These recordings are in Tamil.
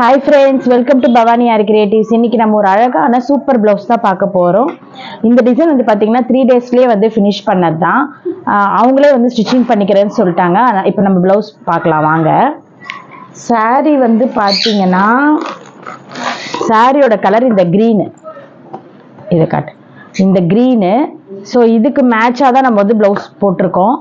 Hi friends welcome to Bhavani R creatives இன்றைக்கி நம்ம ஒரு அழகான சூப்பர் ப்ளவுஸ் தான் பார்க்க போகிறோம் இந்த டிசைன் வந்து பார்த்தீங்கன்னா த்ரீ டேஸ்லேயே வந்து ஃபினிஷ் பண்ணது தான் அவங்களே வந்து ஸ்டிச்சிங் பண்ணிக்கிறேன்னு சொல்லிட்டாங்க. இப்போ நம்ம ப்ளவுஸ் பார்க்கலாம் வாங்க. Saree வந்து பார்த்தீங்கன்னா சாரியோட கலர் இந்த க்ரீனு இதை காட்டு. இந்த க்ரீனு ஸோ இதுக்கு மேட்சாக தான் நம்ம வந்து ப்ளவுஸ் போட்டிருக்கோம்.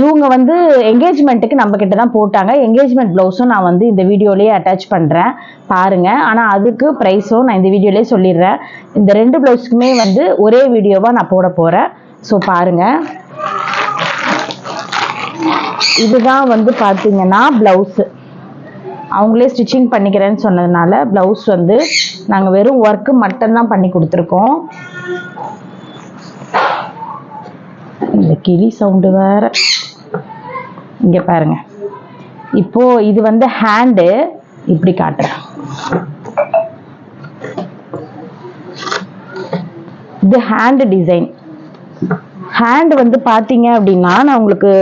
இவங்க வந்து என்கேஜ்மெண்ட்டுக்கு நம்ம கிட்ட தான் போட்டாங்க. என்கேஜ்மெண்ட் ப்ளவுஸும் நான் வந்து இந்த வீடியோலேயே அட்டாச் பண்ணுறேன் பாருங்கள் ஆனால் அதுக்கு ப்ரைஸும் நான் இந்த வீடியோலேயே சொல்லிடுறேன். இந்த ரெண்டு ப்ளவுஸுக்குமே வந்து ஒரே வீடியோவாக நான் போட போகிறேன் ஸோ பாருங்கள் இதுதான் வந்து பார்த்தீங்கன்னா ப்ளவுஸு அவங்களே ஸ்டிச்சிங் பண்ணிக்கிறேன்னு சொன்னதுனால ப்ளவுஸ் வந்து நாங்கள் வெறும் ஒர்க்கு மட்டும்தான் பண்ணி கொடுத்துருக்கோம். இந்த கிளி சவுண்டு வேற. இங்கே பாருங்க. இப்போ இது வந்து ஹேண்டு இப்படி காட்டுறேன். இது ஹேண்டு டிசைன் ஹேண்ட் வந்து பார்த்தீங்க அப்படின்னா நான் உங்களுக்கு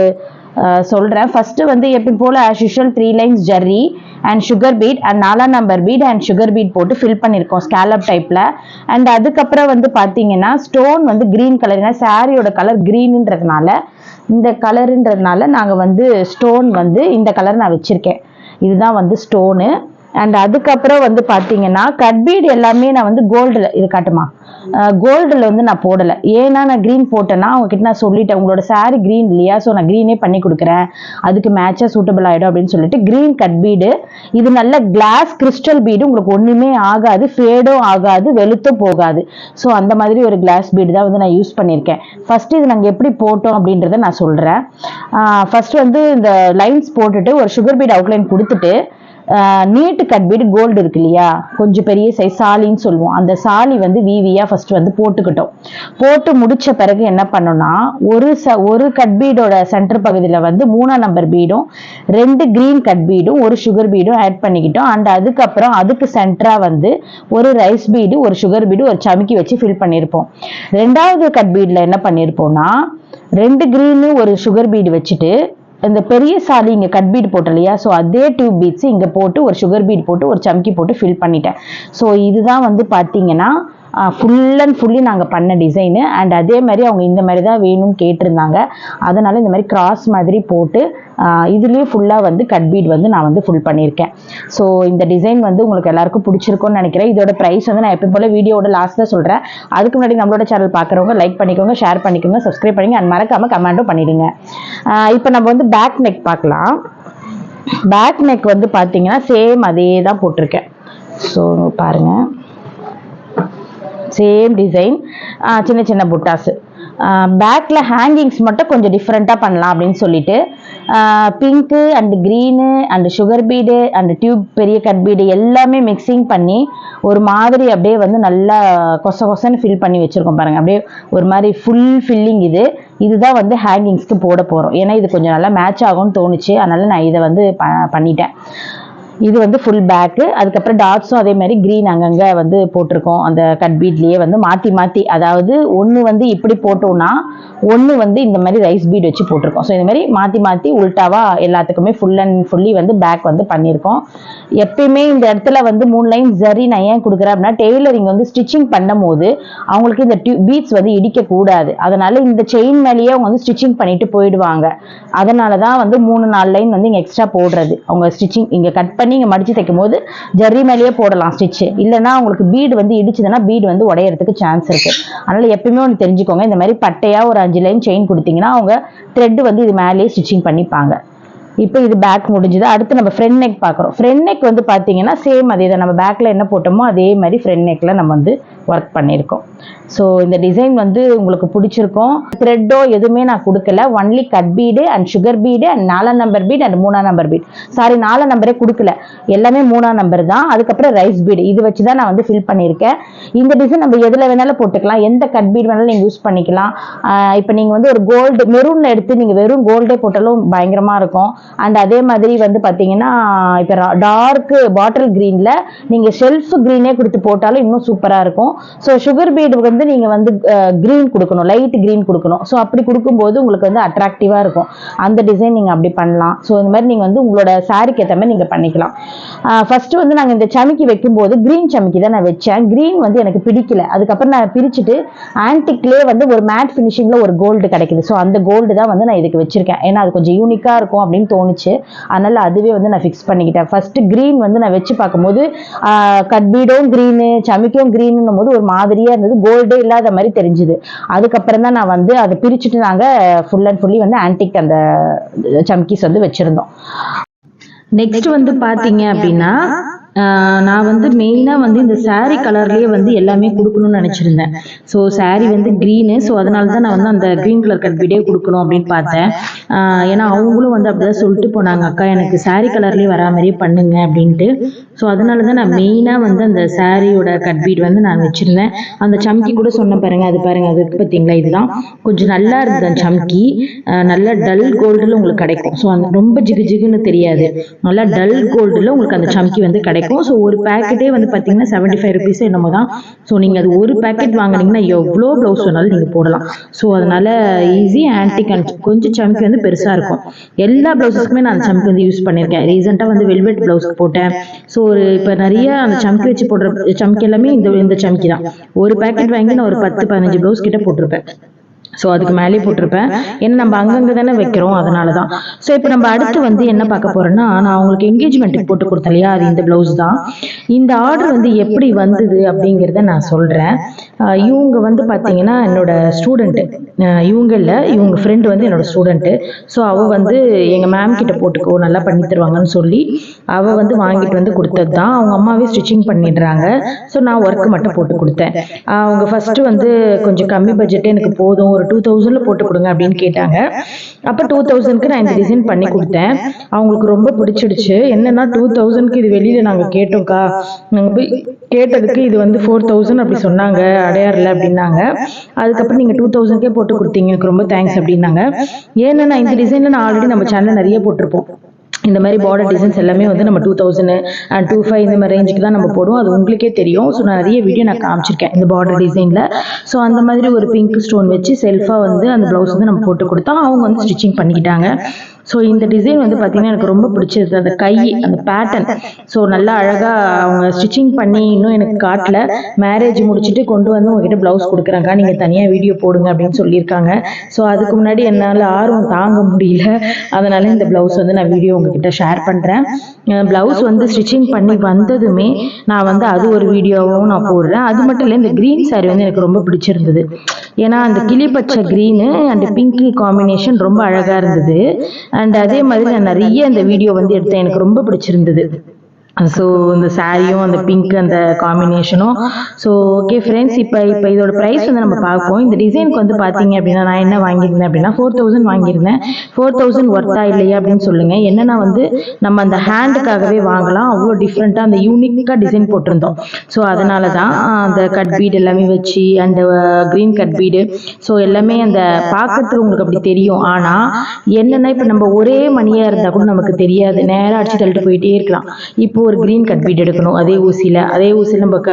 சொல்கிறேன் ஃபஸ்ட்டு வந்து எப்பயும் போல் as usual three lines zari and sugar bead and நாலாம் number bead and sugar bead போட்டு ஃபில் பண்ணியிருக்கோம் ஸ்கேலப் டைப்பில் அண்ட் அதுக்கப்புறம் வந்து பார்த்தீங்கன்னா ஸ்டோன் வந்து கிரீன் கலர் ஏன்னா சாரியோட கலர் க்ரீனுன்றதுனால இந்த கலருன்றதுனால நாங்கள் வந்து ஸ்டோன் வந்து இந்த கலர் நான் வச்சுருக்கேன். இதுதான் வந்து ஸ்டோனு அண்ட் அதுக்கப்புறம் வந்து பார்த்தீங்கன்னா கட்பீடு எல்லாமே நான் வந்து கோல்டில் இது காட்டுமா? கோல்டில் வந்து நான் போடலை. ஏன்னா நான் க்ரீன் போட்டேன்னா அவங்ககிட்ட நான் சொல்லிட்டேன் உங்களோட சாரீ க்ரீன் இல்லையா? ஸோ நான் க்ரீனே பண்ணி கொடுக்குறேன். அதுக்கு மேட்சாக சூட்டபிள் ஆகிடும் அப்படின்னு சொல்லிட்டு க்ரீன் கட் பீடு இது நல்ல கிளாஸ் கிறிஸ்டல் பீடு உங்களுக்கு ஒன்றுமே ஆகாது ஃபேடும் ஆகாது வெளுத்தும் போகாது. ஸோ அந்த மாதிரி ஒரு கிளாஸ் பீடு தான் வந்து நான் யூஸ் பண்ணியிருக்கேன். ஃபஸ்ட்டு இது நாங்கள் எப்படி போட்டோம் அப்படின்றத நான் சொல்கிறேன் ஃபஸ்ட்டு வந்து இந்த லைன்ஸ் போட்டுட்டு ஒரு சுகர் பீட் அவுட்லைன் கொடுத்துட்டு நீட்டு கட்பீடு கோல்டு இருக்கு இல்லையா? கொஞ்சம் பெரிய சைஸ் சாலின்னு சொல்லுவோம். அந்த சாலி வந்து விவியா ஃபர்ஸ்ட் வந்து போட்டுக்கிட்டோம். போட்டு முடிச்ச பிறகு என்ன பண்ணோம்னா ஒரு ச ஒரு கட்பீடோட சென்டர் பகுதியில் வந்து மூணாம் நம்பர் பீடும் ரெண்டு கிரீன் கட் பீடும் ஒரு சுகர் பீடும் ஆட் பண்ணிக்கிட்டோம். அண்ட் அதுக்கப்புறம் அதுக்கு சென்டராக வந்து ஒரு ரைஸ் பீடு ஒரு சுகர் பீடு ஒரு சமிக்கி வச்சு ஃபில் பண்ணியிருப்போம். ரெண்டாவது கட்பீடில் என்ன பண்ணியிருப்போம்னா ரெண்டு க்ரீனு ஒரு சுகர் பீடு வச்சுட்டு இந்த பெரிய சாலி இங்கே கட் பீட் போட்டோம் இல்லையா ஸோ அதே டியூப் பீட்ஸ் இங்கே போட்டு ஒரு சுகர் பீட் போட்டு ஒரு சம்கி போட்டு ஃபில் பண்ணிட்டேன். ஸோ இதுதான் வந்து பார்த்தீங்கன்னா ஃபுல் அண்ட் ஃபுல்லி நாங்கள் பண்ண டிசைனு அண்ட் அதே மாதிரி அவங்க இந்த மாதிரி தான் வேணும்னு கேட்டிருந்தாங்க. அதனால் இந்த மாதிரி கிராஸ் மாதிரி போட்டு இதுலேயும் ஃபுல்லாக வந்து கட் பீட் வந்து நான் வந்து ஃபுல் பண்ணியிருக்கேன். ஸோ இந்த டிசைன் வந்து உங்களுக்கு எல்லாருக்கும் பிடிச்சிருக்கும்னு நினைக்கிறேன். இதோட ப்ரைஸ் வந்து நான் எப்பயும் போல் வீடியோட லாஸ்ட்டில் சொல்கிறேன் அதுக்கு முன்னாடி நம்மளோட சேனல் பார்க்குறவங்க லைக் பண்ணிக்கோங்க ஷேர் பண்ணிக்கோங்க சப்ஸ்கிரைப் பண்ணிங்க. அண்ட் மறக்காமல் கமெண்ட்டும் பண்ணிடுங்க. இப்போ நம்ம வந்து பேக் நெக் பார்க்கலாம். பேக் நெக் வந்து பார்த்தீங்கன்னா சேம் அதே தான் போட்டிருக்கேன். ஸோ பாருங்கள் சேம் டிசைன் சின்ன சின்ன புட்டாஸு பேக்கில் ஹேங்கிங்ஸ் மட்டும் கொஞ்சம் டிஃப்ரெண்ட்டாக பண்ணலாம் அப்படின்னு சொல்லிட்டு pink and green and sugar bead and tube பெரிய கட் பீடு எல்லாமே மிக்சிங் பண்ணி ஒரு மாதிரி அப்படியே வந்து நல்லா கொச கொசன்னு ஃபில் பண்ணி வச்சுருக்கோம் பாருங்கள் அப்படியே ஒரு மாதிரி ஃபுல் ஃபில்லிங் இது. இதுதான் வந்து ஹேங்கிங்ஸ்க்கு போட போகிறோம் ஏன்னா இது கொஞ்சம் நல்லா மேட்ச் ஆகும்னு தோணுச்சு. அதனால் நான் இதை வந்து ப பண்ணிட்டேன். இது வந்து ஃபுல் பேக்கு அதுக்கப்புறம் டாட்ஸும் அதே மாதிரி க்ரீன் அங்கங்கே வந்து போட்டிருக்கோம். அந்த கட் பீட்லேயே வந்து மாற்றி மாற்றி அதாவது ஒன்று வந்து இப்படி போட்டோம்னா ஒன்று வந்து இந்த மாதிரி ரைஸ் பீட் வச்சு போட்டிருக்கோம். ஸோ இந்த மாதிரி மாற்றி மாற்றி உல்ட்டாவாக எல்லாத்துக்குமே ஃபுல் அண்ட் ஃபுல்லி வந்து பேக் வந்து பண்ணியிருக்கோம். எப்பயுமே இந்த இடத்துல வந்து மூணு லைன் ஜரி நான் ஏன் கொடுக்குறேன் அப்படின்னா டெய்லரிங் வந்து ஸ்டிச்சிங் பண்ணும் போது அவங்களுக்கு இந்த டியூ பீட்ஸ் வந்து இடிக்கக்கூடாது. அதனால இந்த செயின் மேலேயே அவங்க வந்து ஸ்டிச்சிங் பண்ணிட்டு போயிடுவாங்க. அதனால தான் வந்து மூணு நாலு லைன் வந்து இங்கே எக்ஸ்ட்ரா போடுறது. அவங்க ஸ்டிச்சிங் இங்கே கட் பண்ணி நீங்கள் மடிச்சு தைக்கும் போது ஜரி மேலேயே போடலாம் ஸ்டிச்சு இல்லைன்னா உங்களுக்கு பீடு வந்து இடிச்சதுன்னா பீடு வந்து உடையறதுக்கு சான்ஸ் இருக்கு. அதனால எப்பயுமே ஒன்று தெரிஞ்சுக்கோங்க. இந்த மாதிரி பட்டையாக ஒரு அஞ்சு லைன் செயின் கொடுத்தீங்கன்னா அவங்க த்ரெட் வந்து இது மேலேயே ஸ்டிச்சிங் பண்ணிப்பாங்க. இப்போ இது பேக் முடிஞ்சுது. அடுத்து நம்ம ஃப்ரெண்ட் நெக் பார்க்குறோம். ஃப்ரெண்ட் நெக் வந்து பார்த்தீங்கன்னா சேம் அதே தான் நம்ம பேக்கில் என்ன போட்டோமோ அதே மாதிரி ஃப்ரெண்ட் நெக்கில் நம்ம வந்து ஒர்க் பண்ணியிருக்கோம். ஸோ இந்த டிசைன் வந்து உங்களுக்கு பிடிச்சிருக்கும். த்ரெட்டோ எதுவுமே நான் கொடுக்கல. Only cut bead and sugar bead and நாலாம் நம்பர் பீட் அண்ட் மூணாம் நம்பர் பீட் சாரி நாலாம் நம்பரே கொடுக்கல. எல்லாமே மூணாம் நம்பர் தான். அதுக்கப்புறம் ரைஸ் பீடு இது வச்சு தான் நான் வந்து ஃபில் பண்ணியிருக்கேன். இந்த டிசைன் நம்ம எதில் வேணாலும் போட்டுக்கலாம். எந்த கட் பீட் வேணாலும் நீங்கள் யூஸ் பண்ணிக்கலாம். இப்போ நீங்கள் வந்து ஒரு கோல்டு மெரூனில் எடுத்து நீங்கள் வெறும் கோல்டே போட்டாலும் பயங்கரமாக இருக்கும். அண்ட் அதே மாதிரி வந்து பார்த்தீங்கன்னா இப்போ டார்க்கு பாட்டில் க்ரீனில் நீங்கள் ஷெல்ஃப் க்ரீனே கொடுத்து போட்டாலும் இன்னும் சூப்பராக இருக்கும். ஸோ சுகர் பீடு வந்து நீங்கள் வந்து க்ரீன் கொடுக்கணும் லைட் க்ரீன் கொடுக்கணும். ஸோ அப்படி கொடுக்கும்போது உங்களுக்கு வந்து அட்ராக்டிவாக இருக்கும். அந்த டிசைன் நீங்கள் அப்படி பண்ணலாம். ஸோ இந்த மாதிரி நீங்கள் வந்து உங்களோட சாரிக்கு ஏற்ற மாதிரி நீங்கள் பண்ணிக்கலாம். ஃபர்ஸ்ட் வந்து நாங்கள் இந்த சமிக்கி வைக்கும்போது க்ரீன் சமிக்கி தான் நான் வச்சேன். க்ரீன் வந்து எனக்கு பிடிக்கல. அதுக்கப்புறம் நான் பிரிச்சுட்டு ஆன்டிக்லேயே வந்து ஒரு மேட் ஃபினிஷிங்கில் ஒரு கோல்டு கிடைக்குது. ஸோ அந்த கோல்டு தான் வந்து நான் இதுக்கு வச்சிருக்கேன். ஏன்னா அது கொஞ்சம் யூனிக்காக இருக்கும் அப்படின்னு தோணுச்சு. அதனால அதுவே வந்து நான் ஃபிக்ஸ் பண்ணிக்கிட்டேன். ஃபர்ஸ்ட் க்ரீன் வந்து நான் வச்சு பார்க்கும்போது கட்பீடும் க்ரீனு சமிக்கும் க்ரீனுன்னும் போது ஒரு மாதிரியா இருந்தது. கோல்டே இல்லாத மாதிரி தெரிஞ்சுது. அதுக்கப்புறம் தான் நான் வந்து அதை பிரிச்சுட்டு நாங்கள் ஃபுல் அண்ட் ஃபுல்லி வந்து ஆன்டிக் அந்த சம்கீஸ் வந்து வச்சிருந்தோம். நெக்ஸ்ட் வந்து பாத்தீங்க அப்படின்னா நான் வந்து மெயினாக வந்து இந்த சாரீ கலர்லேயே வந்து எல்லாமே கொடுக்கணும்னு நினச்சிருந்தேன். ஸோ சாரீ வந்து க்ரீனு ஸோ அதனால தான் நான் வந்து அந்த க்ரீன் கலர் கட் வீடியோ கொடுக்கணும் அப்படின்னு பார்த்தேன். ஏன்னா அவங்களும் வந்து அப்படிதான் சொல்லிட்டு போனாங்க அக்கா எனக்கு சாரீ கலர்லேயே வரா மாதிரியே பண்ணுங்க அப்படின்ட்டு. ஸோ அதனால தான் நான் மெயினாக வந்து அந்த சாரியோட கட் பீட் வந்து நான் வச்சுருந்தேன். அந்த சம்கி கூட சொன்ன பாருங்க அது பாருங்க அது பார்த்தீங்களா இதுதான். கொஞ்சம் நல்லா இருந்தது அந்த சம்கி நல்லா டல் கோல்டில் உங்களுக்கு கிடைக்கும். ஸோ அந்த ரொம்ப ஜிகு ஜிகுன்னு தெரியாது. நல்லா டல் கோல்டில் உங்களுக்கு அந்த சம்கி வந்து கிடைக்கும். ஸோ ஒரு பேக்கெட்டே வந்து பார்த்தீங்கன்னா செவன்ட்டி ஃபைவ் ருபீஸ் என்னமோ தான் ஸோ நீங்கள் அது ஒரு பேக்கெட் வாங்குனீங்கன்னா எவ்வளோ ப்ளவுஸ் வேணாலும் நீங்கள் போடலாம். ஸோ அதனால ஈஸி ஆன்டிக் அண்ட் கொஞ்சம் சம்கி வந்து பெருசாக இருக்கும். எல்லா ப்ளவுஸஸ்க்குமே நான் அந்த சம்கி வந்து யூஸ் பண்ணியிருக்கேன். ரீசெண்டாக வந்து வெல்வெட் ப்ளவுஸ்க்கு போட்டேன். ஸோ ஒரு இப்போ நிறைய அந்த சம்கி வச்சு போடுற சம்கி எல்லாமே இந்த இந்த சம்கி தான். ஒரு பேக்கெட் வாங்கி நான் ஒரு பத்து பதினஞ்சு ப்ளவுஸ் கிட்ட போட்டிருப்பேன். ஸோ அதுக்கு மேலே போட்டிருப்பேன். ஏன்னா நம்ம அங்கங்கே தானே வைக்கிறோம்? அதனால தான் ஸோ இப்போ நம்ம அடுத்து வந்து என்ன பார்க்க போகிறோன்னா நான் உங்களுக்கு என்கேஜ்மெண்ட்டுக்கு போட்டு கொடுத்தேன் இல்லையா? அது இந்த ப்ளவுஸ் தான். இந்த ஆர்டர் வந்து எப்படி வந்தது அப்படிங்கிறத நான் சொல்கிறேன் இவங்க வந்து பார்த்தீங்கன்னா என்னோட ஸ்டூடெண்ட்டு இவங்க இல்லை இவங்க ஃப்ரெண்டு வந்து என்னோட ஸ்டூடெண்ட்டு ஸோ அவள் வந்து எங்கள் மேம் கிட்ட போட்டுக்கோ நல்லா பண்ணி தருவாங்கன்னு சொல்லி அவள் வந்து வாங்கிட்டு வந்து கொடுத்தது தான் அவங்க அம்மாவே ஸ்டிச்சிங் பண்ணிடுறாங்க. ஸோ நான் ஒர்க்கு மட்டும் போட்டு கொடுத்தேன். அவங்க ஃபஸ்ட்டு வந்து கொஞ்சம் கம்மி பட்ஜெட்டே எனக்கு போதும். ஒரு டூ தௌசண்டில் போட்டு கொடுங்க அப்படின்னு கேட்டாங்க. அப்போ டூ தௌசண்ட்க்கு நான் இந்த டிசைன் பண்ணி கொடுத்தேன். அவங்களுக்கு ரொம்ப பிடிச்சிடுச்சு. என்னன்னா டூ தௌசண்ட்க்கு இது வெளியில் நாங்கள் கேட்டோம்க்கா. நாங்கள் போய் கேட்டதுக்கு இது வந்து ஃபோர் தௌசண்ட் அப்படி சொன்னாங்க. அடையாறில் அப்படின்னாங்க. அதுக்கப்புறம் நீங்கள் டூ தௌசண்ட்கே போட்டு கொடுத்தீங்க. எனக்கு ரொம்ப தேங்க்ஸ் அப்படின்னாங்க. ஏன்னா இந்த டிசைனில் நான் ஆல்ரெடி நம்ம சேனலில் நிறைய போட்டிருப்போம். இந்த மாதிரி பார்டர் டிசைன்ஸ் எல்லாமே வந்து நம்ம two thousand and two five இந்த மாதிரி ரேஞ்சுக்கு தான் நம்ம போடுவோம். அது உங்களுக்கே தெரியும். ஸோ நான் நிறைய வீடியோ நான் காமிச்சிருக்கேன் இந்த பார்டர் டிசைனில் ஸோ அந்த மாதிரி ஒரு பிங்க் ஸ்டோன் வச்சு செல்ஃபாக வந்து அந்த ப்ளவுஸ் வந்து நம்ம போட்டு கொடுத்தா அவங்க வந்து ஸ்டிச்சிங் பண்ணிக்கிட்டாங்க. ஸோ இந்த டிசைன் வந்து பார்த்தீங்கன்னா எனக்கு ரொம்ப பிடிச்சது. அந்த கை அந்த பேட்டர்ன் ஸோ நல்லா அழகாக அவங்க ஸ்டிச்சிங் பண்ணி இன்னும் எனக்கு காட்டல. மேரேஜ் முடிச்சுட்டு கொண்டு வந்து உங்ககிட்ட ப்ளவுஸ் கொடுக்குறாங்க நீங்கள் தனியாக வீடியோ போடுங்க அப்படின்னு சொல்லியிருக்காங்க. ஸோ அதுக்கு முன்னாடி என்னால் ஆர்வம் தாங்க முடியல. அதனால இந்த ப்ளவுஸ் வந்து நான் வீடியோ உங்ககிட்ட ஷேர் பண்ணுறேன் ப்ளவுஸ் வந்து ஸ்டிச்சிங் பண்ணி வந்ததுமே நான் வந்து அது ஒரு வீடியோவும் நான் போடுறேன். அது மட்டும் இல்லை இந்த க்ரீன் சாரி வந்து எனக்கு ரொம்ப பிடிச்சிருந்தது. ஏன்னா அந்த கிளி பச்சை க்ரீனு அண்ட் பிங்க் காம்பினேஷன் ரொம்ப அழகாக இருந்தது. அண்ட் அதே மாதிரி நான் நிறைய இந்த வீடியோ வந்து எடுத்தேன். எனக்கு ரொம்ப பிடிச்சிருந்தது. ஸோ இந்த சாரியும் அந்த பிங்க் அந்த காம்பினேஷனும் ஸோ ஓகே ஃப்ரெண்ட்ஸ் இப்போ இப்போ இதோட ப்ரைஸ் வந்து நம்ம பார்ப்போம். இந்த டிசைனுக்கு வந்து பார்த்தீங்க அப்படின்னா நான் என்ன வாங்கியிருந்தேன் அப்படின்னா ஃபோர் தௌசண்ட் வாங்கியிருந்தேன். ஃபோர் தௌசண்ட் ஒர்த்தா இல்லையா அப்படின்னு சொல்லுங்கள் என்னன்னா வந்து நம்ம அந்த ஹேண்டுக்காகவே வாங்கலாம். அவ்வளோ டிஃப்ரெண்ட்டாக அந்த யூனிக்காக டிசைன் போட்டிருந்தோம். ஸோ அதனால தான் அந்த கட் பீட் எல்லாமே வச்சு அந்த க்ரீன் கட் பீடு ஸோ எல்லாமே அந்த பார்க்கறதுக்கு உங்களுக்கு அப்படி தெரியும். ஆனால் என்னென்னா இப்போ நம்ம ஒரே மணியாக இருந்தால் கூட நமக்கு தெரியாது. நேராக அடிச்சு தள்ளிட்டு போயிட்டே இருக்கலாம் இப்போ ஒரு க்ரீன் கட் பீட் எடுக்கணும். அதே ஊசியில் அதே ஊசியில் நம்ம க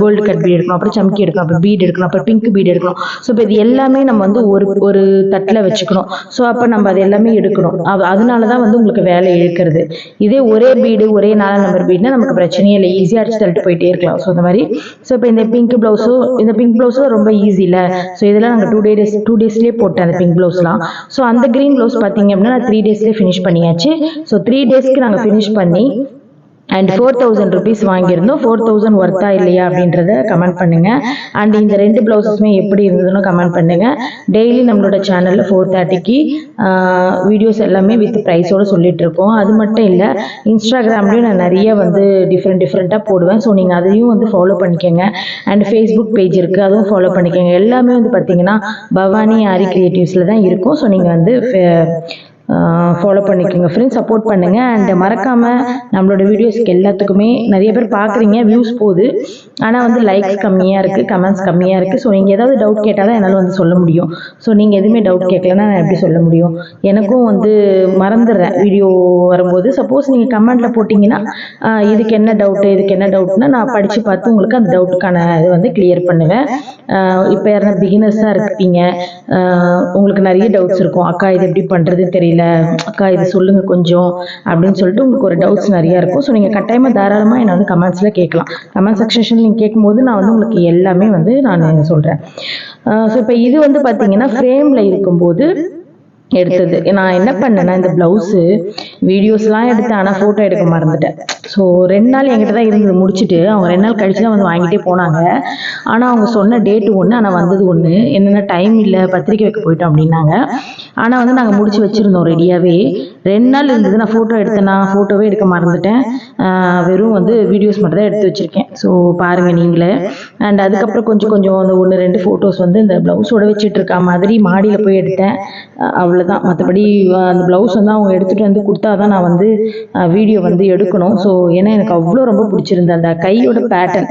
கோல்டு கட் பீட் எடுக்கணும். அப்புறம் சம்கி எடுக்கணும். அப்புறம் பீட் எடுக்கணும். அப்புறம் பிங்க் பீட் எடுக்கணும். ஸோ இப்போ இது எல்லாமே நம்ம வந்து ஒரு ஒரு தட்டில் வச்சுக்கணும். ஸோ அப்போ நம்ம அது எல்லாமே எடுக்கணும். அது அதனால தான் வந்து உங்களுக்கு வேலை இழுக்கிறது. இதே ஒரே பீடு ஒரே நாலு நம்பர் பீட்னா நமக்கு பிரச்சனையே இல்லை. ஈஸியாக அடிச்சு தள்ளிட்டு போயிட்டே இருக்கலாம். ஸோ அந்த மாதிரி. ஸோ இப்போ இந்த பிங்க் ப்ளவுஸும் இந்த பிங்க் ப்ளவுஸும் ரொம்ப ஈஸி இல்லை. ஸோ இதெல்லாம் நாங்கள் டூ டேஸ் டூ டேஸ்லேயே போட்டேன் அந்த பிங்க் ப்ளவுஸ்லாம் ஸோ அந்த க்ரீன் ப்ளவுஸ் பார்த்தீங்க அப்படின்னா நான் த்ரீ டேஸ்லேயே ஃபினிஷ் பண்ணியாச்சு. ஸோ த்ரீ டேஸ்க்கு நாங்கள் ஃபினிஷ் பண்ணி அண்ட் ஃபோர் தௌசண்ட் ருபீஸ் வாங்கியிருந்தோம். ஃபோர் தௌசண்ட் ஒர்த்தா இல்லையா அப்படின்றத கமெண்ட் பண்ணுங்க. அண்ட் இந்த ரெண்டு ப்ளவுசஸுமே எப்படி இருந்ததுன்னு கமெண்ட் பண்ணுங்க. டெய்லி நம்மளோட சேனலில் ஃபோர் தேர்ட்டிக்கு வீடியோஸ் எல்லாமே வித் ப்ரைஸோடு சொல்லிட்டு இருக்கோம். அது மட்டும் இல்லை இன்ஸ்டாகிராம்லேயும் நான் நிறைய வந்து டிஃப்ரெண்ட் டிஃப்ரெண்ட்டாக போடுவேன். ஸோ நீங்கள் அதையும் வந்து ஃபாலோ பண்ணிக்கோங்க. அண்ட் ஃபேஸ்புக் பேஜ் இருக்குது அதுவும் ஃபாலோ பண்ணிக்கோங்க. எல்லாமே வந்து பார்த்தீங்கன்னா பவானி ஆரி கிரியேட்டிவ்ஸில் தான் இருக்கும். ஸோ நீங்கள் வந்து ஃபாலோ பண்ணிக்கோங்க ஃப்ரெண்ட்ஸ் சப்போர்ட் பண்ணுங்கள் அண்ட் மறக்காமல் நம்மளோட வீடியோஸ்க்கு எல்லாத்துக்குமே நிறைய பேர் பார்க்குறீங்க வியூஸ் போகுது. ஆனால் வந்து லைக்ஸ் கம்மியாக இருக்குது கமெண்ட்ஸ் கம்மியாக இருக்குது ஸோ நீங்கள் ஏதாவது டவுட் கேட்டால் தான் என்னால் வந்து சொல்ல முடியும். ஸோ நீங்கள் எதுவுமே டவுட் கேட்கலன்னா நான் எப்படி சொல்ல முடியும்? எனக்கும் வந்து மறந்துடுறேன் வீடியோ வரும்போது. சப்போஸ் நீங்கள் கமெண்ட்டில் போட்டிங்கன்னா இதுக்கு என்ன டவுட்டு இதுக்கு என்ன டவுட்னா நான் படித்து பார்த்து உங்களுக்கு அந்த டவுட்டுக்கான இது வந்து கிளியர் பண்ணுவேன். இப்போ யாருன்னா பிகினர்ஸாக இருப்பீங்க. உங்களுக்கு நிறைய டவுட்ஸ் இருக்கும். அக்கா இது எப்படி பண்ணுறதுன்னு தெரியல. அக்கா இது சொல்லுங்கள் கொஞ்சம் அப்படின்னு சொல்லிட்டு உங்களுக்கு ஒரு டவுட்ஸ் நிறையா இருக்கும். ஸோ நீங்கள் கட்டாயமாக தாராளமாக என்னை வந்து கமெண்ட்ஸில் கேட்கலாம். கமெண்ட் செக்ஷன் நீங்கள் கேட்கும்போது நான் வந்து உங்களுக்கு எல்லாமே வந்து நான் சொல்கிறேன் ஸோ இப்போ இது வந்து பார்த்தீங்கன்னா ஃப்ரேமில் இருக்கும்போது எடுத்தது. நான் என்ன பண்ணேன்னா இந்த ப்ளவுஸு வீடியோஸ்லாம் எடுத்தேன் ஆனால் ஃபோட்டோ எடுக்க மறந்துட்டேன். ஸோ ரெண்டு நாள் என்கிட்ட தான் இருந்தது முடிச்சுட்டு. அவங்க ரெண்டு நாள் கழிச்சு தான் வந்து வாங்கிட்டே போனாங்க. ஆனால் அவங்க சொன்ன டேட்டு ஒன்று ஆனால் வந்தது ஒன்று என்னென்ன டைம் இல்லை பத்திரிக்கை வைக்க போயிட்டோம் அப்படின்னாங்க. ஆனால் வந்து நாங்கள் முடிச்சு வச்சுருந்தோம் ரெடியாகவே ரெண்டு நாள் இருந்தது. நான் ஃபோட்டோ எடுத்தேன். நான் ஃபோட்டோவே எடுக்க மறந்துட்டேன். வெறும் வந்து வீடியோஸ் மட்டும் தான் எடுத்து வச்சுருக்கேன். ஸோ பாருங்கள் நீங்களே. அண்ட் அதுக்கப்புறம் கொஞ்சம் கொஞ்சம் அந்த ஒன்று ரெண்டு ஃபோட்டோஸ் வந்து இந்த ப்ளவுஸோட வச்சுட்டு இருக்கா மாதிரி மாடியில் போய் எடுத்தேன். அவ்வளோதான் மற்றபடி அந்த ப்ளவுஸ் வந்து அவங்க எடுத்துகிட்டு வந்து கொடுத்தா தான் நான் வந்து வீடியோ வந்து எடுக்கணும். ஸோ ஏன்னா எனக்கு அவ்வளோ ரொம்ப பிடிச்சிருந்தது. அந்த கையோட பேட்டர்ன்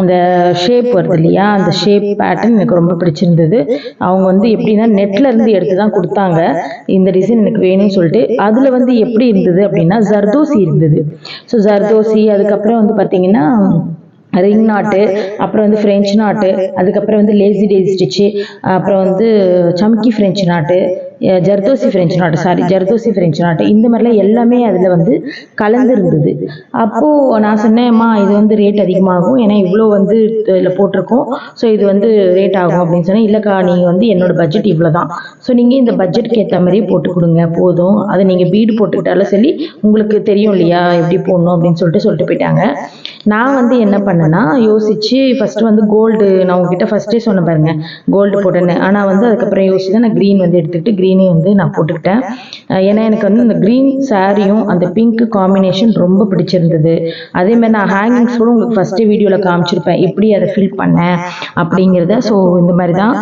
அந்த ஷேப் வருது இல்லையா? அந்த ஷேப் பேட்டர்ன் எனக்கு ரொம்ப பிடிச்சிருந்தது. அவங்க வந்து எப்படின்னா நெட்டில் இருந்து எடுத்து தான் கொடுத்தாங்க. இந்த டிசைன் எனக்கு வேணும்னு சொல்லிட்டு அதில் வந்து எப்படி இருந்தது அப்படின்னா ஜர்தோசி இருந்தது. ஸோ ஜர்தோசி அதுக்கப்புறம் வந்து பார்த்தீங்கன்னா ரிங் நாட்டு அப்புறம் வந்து ஃப்ரெஞ்ச் நாட்டு அதுக்கப்புறம் வந்து லேசி டேசி ஸ்டிச்சு அப்புறம் வந்து சம்கி French knot zardozi French knot sorry zardozi French knot இந்த மாதிரிலாம் எல்லாமே அதில் வந்து கலந்து இருந்தது அப்போது நான் சொன்னேன்மா இது வந்து ரேட் அதிகமாகும் ஏன்னா இவ்வளோ வந்து இதில் போட்டிருக்கோம். ஸோ இது வந்து ரேட் ஆகும் அப்படின்னு சொன்னேன். இல்லைக்கா நீங்கள் வந்து என்னோட பட்ஜெட் இவ்வளோ தான் ஸோ நீங்கள் இந்த பட்ஜெட்க்கு ஏற்ற மாதிரியே போட்டு கொடுங்க போதும். அதை நீங்கள் பீடு போட்டுக்கிட்டாலும் சரி உங்களுக்கு தெரியும் இல்லையா எப்படி போடணும் அப்படின்னு சொல்லிட்டு சொல்லிட்டு போயிட்டாங்க. நான் வந்து என்ன பண்ணேன்னா யோசிச்சு ஃபர்ஸ்ட் வந்து கோல்டு நான் உங்ககிட்ட ஃபர்ஸ்டே சொன்ன பாருங்க. கோல்டு போட்டேன்னு. ஆனால் வந்து அதுக்கப்புறம் யோசிச்சு தான் நான் க்ரீன் வந்து எடுத்துக்கிட்டு க்ரீனையும் வந்து நான் போட்டுக்கிட்டேன். ஏன்னா எனக்கு வந்து இந்த க்ரீன் சாரியும் அந்த பிங்க் காம்பினேஷன் ரொம்ப பிடிச்சிருந்தது. அதே மாதிரி நான் ஹேங்கிங்ஸ் கூட உங்களுக்கு ஃபர்ஸ்டே வீடியோவில் காமிச்சிருப்பேன். எப்படி அதை ஃபில் பண்ணேன் அப்படிங்கிறத. ஸோ இந்த மாதிரி தான்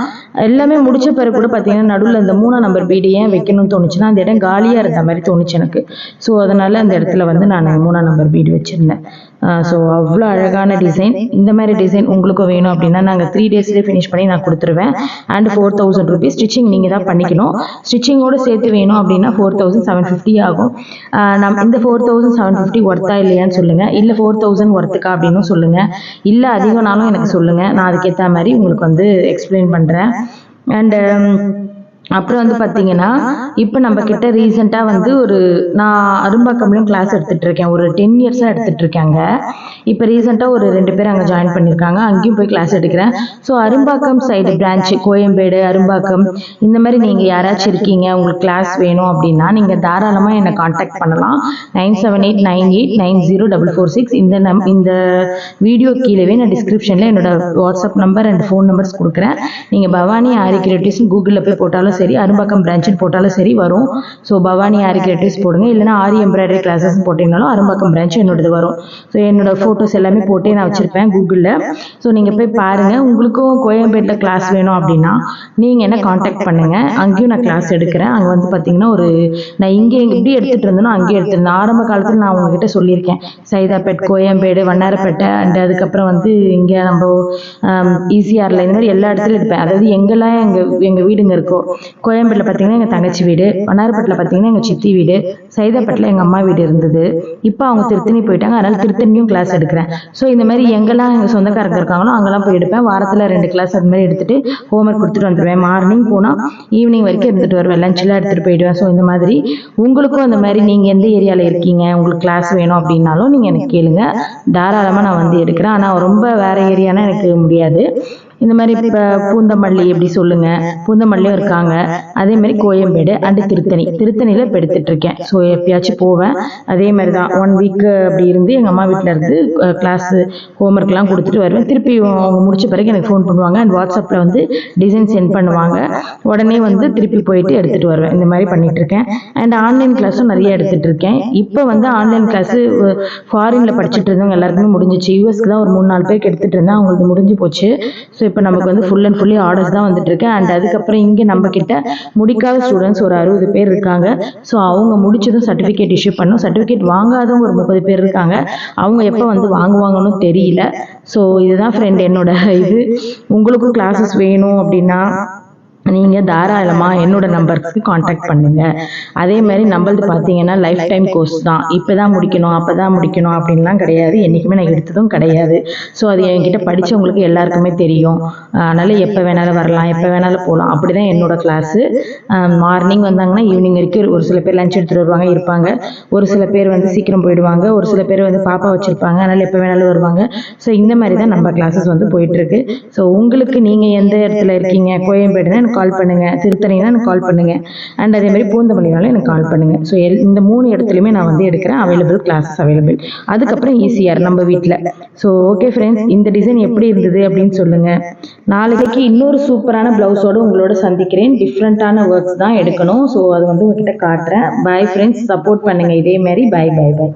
எல்லாமே முடிச்ச பிறகு கூட பார்த்தீங்கன்னா நடுவில் இந்த மூணாம் நம்பர் பீடு ஏன் வைக்கணும்னு தோணுச்சுன்னா அந்த இடம் காலியாக இருந்த மாதிரி தோணுச்சு எனக்கு. ஸோ அதனால அந்த இடத்துல வந்து நான் மூணாம் நம்பர் பீடு வச்சுருந்தேன். ஸோ அவ்வளோ அழகான டிசைன் இந்த மாதிரி டிசைன் உங்களுக்கும் வேணும் அப்படின்னா நாங்கள் த்ரீ டேஸ்லேயே ஃபினிஷ் பண்ணி நான் கொடுத்துருவேன். And four thousand rupees stitching நீங்கள் தான் பண்ணிக்கணும். ஸ்டிச்சிங்கோடு சேர்த்து வேணும் அப்படின்னா ஃபோர் தௌசண்ட் செவன் ஃபிஃப்டி ஆகும். நம் இந்த ஃபோர் தௌசண்ட் செவன் ஃபிஃப்டி ஒர்த்தா இல்லையான்னு சொல்லுங்கள் இல்லை ஃபோர் தௌசண்ட் ஒர்த்துக்கா அப்படின்னு சொல்லுங்கள் இல்லை அதிகம்னாலும் எனக்கு சொல்லுங்கள் நான் அதுக்கேற்ற மாதிரி உங்களுக்கு வந்து எக்ஸ்பிளைன் பண்ணுறேன் அண்டு அப்புறம் வந்து பார்த்தீங்கன்னா இப்போ நம்ம கிட்ட ரீசெண்டாக வந்து ஒரு நான் அரும்பாக்கம்லையும் கிளாஸ் எடுத்துகிட்டு இருக்கேன் ஒரு டென் இயர்ஸாக எடுத்துகிட்டு இருக்காங்க இப்போ ரீசெண்டாக ஒரு ரெண்டு பேர் அங்கே ஜாயின் பண்ணியிருக்காங்க அங்கேயும் போய் கிளாஸ் எடுக்கிறேன். So Arumbakkam side branch Koyambedu Arumbakkam இந்த மாதிரி நீங்கள் யாராச்சும் இருக்கீங்க உங்களுக்கு கிளாஸ் வேணும் அப்படின்னா நீங்கள் தாராளமாக என்னை காண்டாக்ட் பண்ணலாம். Nine seven eight nine eight nine zero double four six. இந்த நம் இந்த வீடியோ கீழேவே நான் டிஸ்கிரிப்ஷனில் என்னோட WhatsApp number and phone numbers கொடுக்குறேன். நீங்கள் பவானி ஆரி கிரியேட்டிவ்ஸ்னு கூகுளில் போய் போட்டாலும் சரி அரும்பாக்கம் பிரான்ச்சுன்னு போட்டாலும் சரி வரும். ஸோ பவானி ஆரி கிரியேட்டிவ்ஸ் போடுங்க. இல்லைனா ஆரி எம்ப்ராய்டரி கிளாஸஸ் போட்டிங்கனாலும் அரும்பாக்கம் பிரான்ச் என்னோடது வரும். ஸோ என்னோட ஃபோட்டோஸ் எல்லாமே போட்டே நான் வச்சுருப்பேன் கூகுளில் ஸோ நீங்கள் போய் பாருங்கள் உங்களுக்கும் கோயம்பேட்டில் கிளாஸ் வேணும் அப்படின்னா நீங்கள் என்ன காண்டாக்ட் பண்ணுங்கள் அங்கேயும் நான் கிளாஸ் எடுக்கிறேன். அங்கே வந்து பார்த்தீங்கன்னா ஒரு நான் இங்கே எப்படி எடுத்துகிட்டு இருந்தேனோ அங்கேயே எடுத்துருந்தேன் ஆரம்ப காலத்தில் நான் உங்ககிட்ட சொல்லியிருக்கேன். சைதாப்பேட் கோயம்பேடு வண்ணாரப்பேட்டை அண்ட் அதுக்கப்புறம் வந்து இங்கே நம்ம ஈசிஆரில் இந்த மாதிரி எல்லா இடத்துலையும் எடுப்பேன். அதாவது எங்கெல்லாம் எங்கள் எங்கள் வீடுங்க இருக்கோ கோயம்பேட்டில் பார்த்தீங்கன்னா எங்கள் தங்கச்சி வீடு வண்ணாரப்பட்டில் பார்த்தீங்கன்னா எங்கள் சித்தி வீடு சைதாப்பட்டில் எங்கள் அம்மா வீடு இருந்தது. இப்போ அவங்க திருத்தணி போயிட்டாங்க அதனால் திருத்தணியும் கிளாஸ் எடுக்கிறேன். ஸோ இந்த மாதிரி எங்கெல்லாம் எங்கள் சொந்தக்காரங்க இருக்காங்களோ அங்கெல்லாம் போய் எடுப்பேன். வாரத்தில் ரெண்டு கிளாஸ் அது மாதிரி எடுத்துகிட்டு ஹோம்ஒர்க் கொடுத்துட்டு வந்துடுவேன் மார்னிங் போனால் ஈவினிங் வரைக்கும் இருந்துட்டு வருவேன். லஞ்செலாம் எடுத்துகிட்டு போயிடுவேன். ஸோ இந்த மாதிரி உங்களுக்கும் அந்த மாதிரி நீங்கள் எந்த ஏரியாவில் இருக்கீங்க? உங்களுக்கு கிளாஸ் வேணும் அப்படின்னாலும் நீங்கள் எனக்கு கேளுங்க. தாராளமாக நான் வந்து எடுக்கிறேன். ஆனால் ரொம்ப வேறு ஏரியானா எனக்கு முடியாது. இந்த மாதிரி இப்போ பூந்தமல்லி எப்படி சொல்லுங்க? பூந்தமல்லியும் இருக்காங்க. அதே மாதிரி கோயம்பேடு அண்டு திருத்தணி. திருத்தணியில் இப்போ எடுத்துட்டு இருக்கேன். ஸோ எப்பயாச்சும் போவேன். அதே மாதிரி தான். ஒன் வீக் அப்படி இருந்து எங்கள் அம்மா வீட்டில் இருந்து கிளாஸ் ஹோம்ஒர்க்லாம் கொடுத்துட்டு வருவேன். திருப்பி அவங்க முடிச்ச பிறகு எனக்கு ஃபோன் பண்ணுவாங்க. அண்ட் வாட்ஸ்அப்பில் வந்து டிசைன் சென்ட் பண்ணுவாங்க. உடனே வந்து திருப்பி போயிட்டு எடுத்துகிட்டு வருவேன். இந்த மாதிரி பண்ணிட்டு இருக்கேன். அண்ட் ஆன்லைன் கிளாஸும் நிறைய எடுத்துட்டு இருக்கேன். இப்போ வந்து ஆன்லைன் கிளாஸு ஃபாரினில் படிச்சுட்டு இருந்தவங்க எல்லாருக்குமே முடிஞ்சிச்சு. யூஎஸ்க்கு தான் ஒரு மூணு நாலு பேருக்கு எடுத்துட்டு இருந்தேன். அவங்களுக்கு முடிஞ்சு போச்சு. ஸோ இப்போ நமக்கு வந்து ஃபுல் அண்ட் ஃபுல்லி ஆர்டர்ஸ் தான் வந்துட்டு இருக்கு அண்ட் அதுக்கப்புறம் இங்கே நம்ம கிட்ட முடிக்காத ஸ்டூடெண்ட்ஸ் ஒரு அறுபது பேர் இருக்காங்க. ஸோ அவங்க முடிச்சதும் சர்டிஃபிகேட் இஷ்யூ பண்ணும். சர்டிஃபிகேட் வாங்காதவங்க ஒரு முப்பது பேர் இருக்காங்க. அவங்க எப்போ வந்து வாங்குவாங்கன்னு தெரியல. ஸோ இதுதான் ஃப்ரெண்ட் என்னோட இது. உங்களுக்கும் கிளாஸஸ் வேணும் அப்படின்னா நீங்கள் தாராளமாக என்னோட நம்பருக்கு காண்டாக்ட் பண்ணுங்க. அதே மாதிரி நம்மளது பார்த்தீங்கன்னா லைஃப் டைம் கோர்ஸ் தான். இப்போ தான் முடிக்கணும் அப்போ தான் முடிக்கணும் அப்படின்லாம் கிடையாது. என்றைக்குமே நான் எடுத்ததும் கிடையாது. ஸோ அது என்கிட்ட படித்தவங்களுக்கு எல்லாருக்குமே தெரியும். அதனால் எப்போ வேணாலும் வரலாம் எப்போ வேணாலும் போகலாம். அப்படி தான் என்னோடய கிளாஸு மார்னிங் வந்தாங்கன்னா ஈவினிங் வரைக்கும் ஒரு சில பேர் லஞ்ச் எடுத்துகிட்டு வருவாங்க இருப்பாங்க. ஒரு சில பேர் வந்து சீக்கிரம் போயிடுவாங்க. ஒரு சில பேர் வந்து பாப்பா வச்சுருப்பாங்க. அதனால் எப்போ வேணாலும் வருவாங்க. ஸோ இந்த மாதிரி தான் நம்ம கிளாஸஸ் வந்து போயிட்டுருக்கு ஸோ உங்களுக்கு நீங்கள் எந்த இடத்துல இருக்கீங்க? கோயம்பேடுனா எனக்கு கால் பண்ணுங்கள் திருத்தணினா எனக்கு கால் பண்ணுங்கள் அண்ட் அதே மாதிரி பூந்தமல்லினாலும் எனக்கு கால் பண்ணுங்கள் ஸோ எல் இந்த மூணு இடத்துலையுமே நான் வந்து எடுக்கிறேன். அவைலபிள் கிளாஸஸ் அவைலபிள் அதுக்கப்புறம் ஈஸியார் நம்ம வீட்டில் ஸோ ஓகே ஃப்ரெண்ட்ஸ் இந்த டிசைன் எப்படி இருந்தது அப்படின்னு சொல்லுங்கள் நாளைக்கு இன்னொரு சூப்பரான ப்ளவுஸோடு உங்களோட சந்திக்கிறேன். டிஃப்ரெண்ட்டான ஒர்க்ஸ் தான் எடுக்கணும். ஸோ அது வந்து உங்ககிட்ட காட்டுறேன். பை ஃப்ரெண்ட்ஸ் சப்போர்ட் பண்ணுங்கள் இதே மாதிரி. By by by